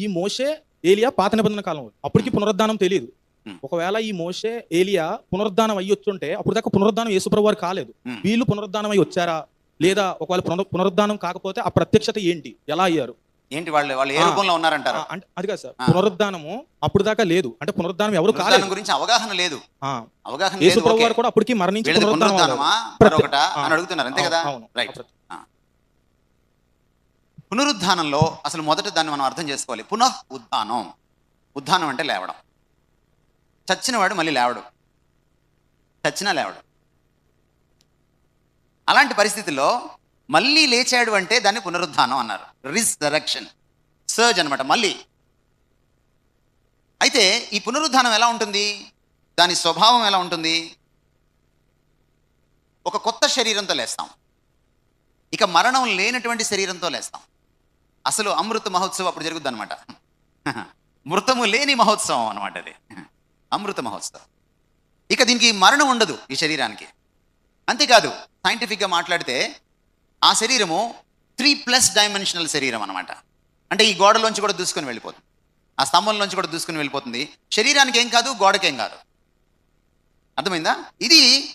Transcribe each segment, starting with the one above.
ఈ మోషే ఏలియా పాత నిబంధన కాలం అప్పటికి పునరుద్ధానం తెలియదు. ఒకవేళ ఈ మోషే ఏలియా పునరుద్ధానం అయ్యి వచ్చుంటే అప్పుడు దాకా పునరుద్ధానం యేసుప్రభు వారు కాలేదు. వీళ్ళు పునరుద్ధానం అయ్యి వచ్చారా లేదా ఒకవేళ పునరు పునరుద్ధానం కాకపోతే ఆ ప్రత్యక్షత ఏంటి ఎలా అయ్యారు ఏంటి వాళ్ళు వాళ్ళు ఏ. రూపంలో ఉన్నారంటారు అంటే అది కాదు సార్ ఆ. పునరుద్ధానం అప్పుడు దాకా లేదు అంటే పునరుద్ధానం ఎవరు కాలేదు పునరుద్ధానం గురించి అవగాహన లేదు అవగాహన యేసుప్రభు. వారు కూడా అప్పటికి మరణించి పునరుద్ధానం. పునరుద్ధానమా. అని అడుగుతున్నారు అంతే కదా రైట్. పునరుద్ధానంలో అసలు మొదట దాన్ని మనం అర్థం చేసుకోవాలి. పునః ఉద్ధానం. ఉద్ధానం అంటే లేవడం. చచ్చినవాడు మళ్ళీ లేవడు. చచ్చినా లేవడు. అలాంటి పరిస్థితుల్లో మళ్ళీ లేచాడు అంటే దాన్ని పునరుద్ధానం అన్నారు. రిసరెక్షన్ సర్జ్ అనమాట మళ్ళీ. అయితే ఈ పునరుద్ధానం ఎలా ఉంటుంది? దాని స్వభావం ఎలా ఉంటుంది? ఒక కొత్త శరీరంతో లేస్తాం. ఇక మరణం లేనటువంటి శరీరంతో లేస్తాం. అసలు అమృత మహోత్సవం అప్పుడు జరుగుద్ది అనమాట మృతము లేని మహోత్సవం అనమాట అది. అమృత మహోత్సవం. ఇక దీనికి మరణం ఉండదు ఈ శరీరానికి. అంతేకాదు సైంటిఫిక్గా మాట్లాడితే ఆ శరీరము త్రీ ప్లస్ డైమెన్షనల్ శరీరం అనమాట అంటే ఈ గోడలోంచి కూడా దూసుకొని వెళ్ళిపోతుంది. ఆ స్తంభంలోంచి కూడా దూసుకొని వెళ్ళిపోతుంది. శరీరానికి ఏం కాదు గోడకేం కాదు. అర్థమైందా? ఇది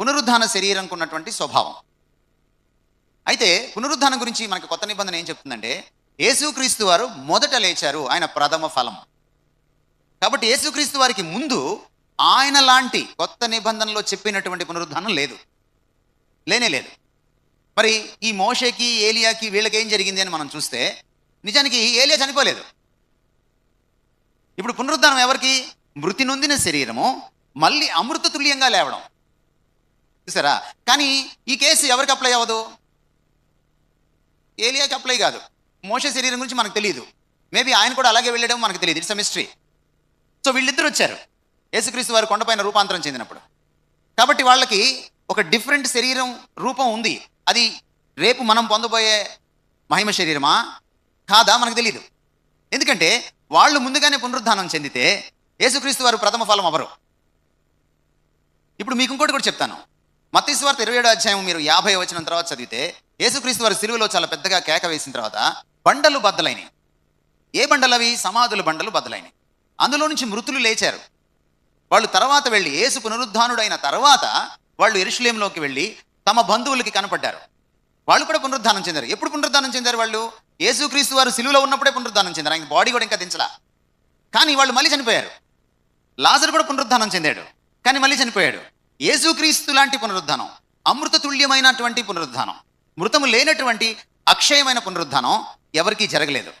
పునరుద్ధాన శరీరంకు ఉన్నటువంటి స్వభావం. అయితే పునరుద్ధానం గురించి మనకి కొత్త నిబంధన ఏం చెప్తుందంటే యేసుక్రీస్తు వారు మొదట లేచారు ఆయన ప్రథమ ఫలం. కాబట్టి యేసుక్రీస్తు వారికి ముందు ఆయన లాంటి కొత్త నిబంధనలో చెప్పినటువంటి పునరుద్ధానం లేదు. లేనే లేదు. మరి ఈ మోషేకి ఏలియాకి వీళ్ళకి ఏం జరిగింది అని మనం చూస్తే నిజానికి ఏలియా చనిపోలేదు. ఇప్పుడు పునరుద్ధానం ఎవరికి? మృతి నొందిన శరీరము మళ్ళీ అమృత తుల్యంగా లేవడం. చూసారా? కానీ ఈ కేసు ఎవరికి అప్లై అవ్వదు? ఏలియాకి అప్లై కాదు. మోష శరీరం గురించి మనకు తెలియదు మేబీ ఆయన కూడా అలాగే వెళ్ళడం మనకు తెలియదు ఇట్స్ మిస్టరీ సో వీళ్ళిద్దరు వచ్చారు. యేసుక్రీస్తు వారు కొండపైన రూపాంతరం చెందినప్పుడు. కాబట్టి వాళ్ళకి ఒక డిఫరెంట్ శరీరం రూపం ఉంది. అది రేపు మనం పొందబోయే మహిమ శరీరమా? కాదా? మనకు తెలియదు ఎందుకంటే వాళ్ళు ముందుగానే పునరుద్ధానం చెందితే యేసుక్రీస్తు వారు ప్రథమ ఫలం అవరు ఇప్పుడు మీకు ఇంకోటి కూడా చెప్తాను. మత్తీశ్వార్త ఇరవై ఏడో అధ్యాయం మీరు యాభై వచ్చిన తర్వాత చదివితే యేసుక్రీస్తు వారి సిలువలో చాలా పెద్దగా కేక వేసిన తర్వాత బండలు బద్దలైనవి ఏ బండలు అవి సమాధుల బండలు బద్దలైనవి అందులో నుంచి మృతులు లేచారు. వాళ్ళు తర్వాత వెళ్ళి యేసు పునరుద్ధానుడైన తర్వాత వాళ్ళు ఎరుషులేంలోకి వెళ్ళి తమ బంధువులకి కనపడ్డారు. వాళ్ళు కూడా పునరుద్ధానం చెందారు. ఎప్పుడు పునరుద్ధానం చెందారు వాళ్ళు? యేసుక్రీస్తు వారు సిలువలో ఉన్నప్పుడే పునరుద్ధానం చెందారు. ఆయన బాడీ కూడా ఇంకా దించలా. కానీ వాళ్ళు మళ్ళీ చనిపోయారు. లాజర్ కూడా పునరుద్ధానం చెందాడు. కానీ మళ్ళీ చనిపోయాడు. యేసుక్రీస్తు లాంటి పునరుద్ధానం అమృత తుల్యమైనటువంటి పునరుద్ధానం. మృతము లేనటువంటి అక్షయమైన పునరుద్ధానం ఎవరికీ జరగలేదు.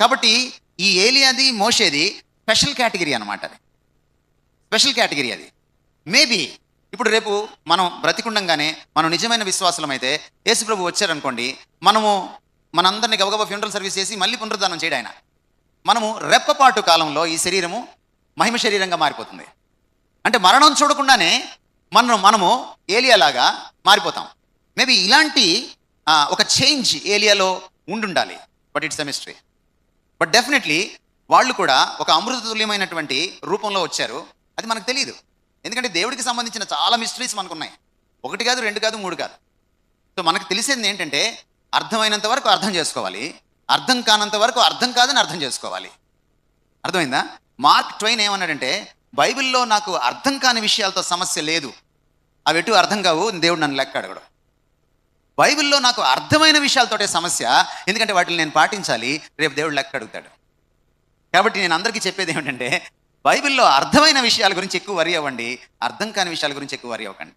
కాబట్టి ఈ ఏలియాది మోసేది స్పెషల్ కేటగిరీ అన్నమాట అది. స్పెషల్ కేటగిరీ అది. మేబీ ఇప్పుడు రేపు మనం బ్రతికుండంగానే మనం నిజమైన విశ్వాసులం అయితే యేసుప్రభు వచ్చారనుకోండి మనము మనందరినీ గబగబా ఫ్యూనరల్ సర్వీస్ చేసి మళ్ళీ పునరుద్ధానం చేయడం ఆయన. మనము రెప్పపాటు కాలంలో ఈ శరీరము మహిమ శరీరంగా మారిపోతుంది. అంటే మరణం చూడకుండానే మనం మనము ఏలియాలాగా మారిపోతాం. మేబీ ఇలాంటి ఒక చేంజ్ ఏలియాలో ఉండుండాలి. But it's a mystery but definitely వాళ్ళు కూడా ఒక అమృతతుల్యమైనటువంటి రూపంలో వచ్చారు. అది మనకు తెలియదు ఎందుకంటే దేవుడికి సంబంధించిన చాలా మిస్టరీస్ మనకు ఉన్నాయి ఒకటి కాదు రెండు కాదు మూడు కాదు. సో మనకు తెలిసింది ఏంటంటే అర్థమైనంత వరకు అర్థం చేసుకోవాలి. అర్థం కానంత వరకు అర్థం కాదని అర్థం చేసుకోవాలి. అర్థమైందా? మార్క్ ట్వైన్ ఏమన్నాడంటే బైబిల్లో నాకు అర్థం కాని విషయాలతో సమస్య లేదు. అవి ఎటు అర్థం కావు దేవుడు నన్ను లెక్క అడగడం. బైబిల్లో నాకు అర్థమైన విషయాలతోటే సమస్య. ఎందుకంటే వాటిని నేను పాటించాలి. రేపు దేవుడు లెక్క అడుగుతాడు. కాబట్టి నేను అందరికీ చెప్పేది ఏమిటంటే బైబిల్లో అర్థమైన విషయాల గురించి ఎక్కువ వరి అవ్వండి. అర్థం కాని విషయాల గురించి ఎక్కువ వరి అవ్వకండి.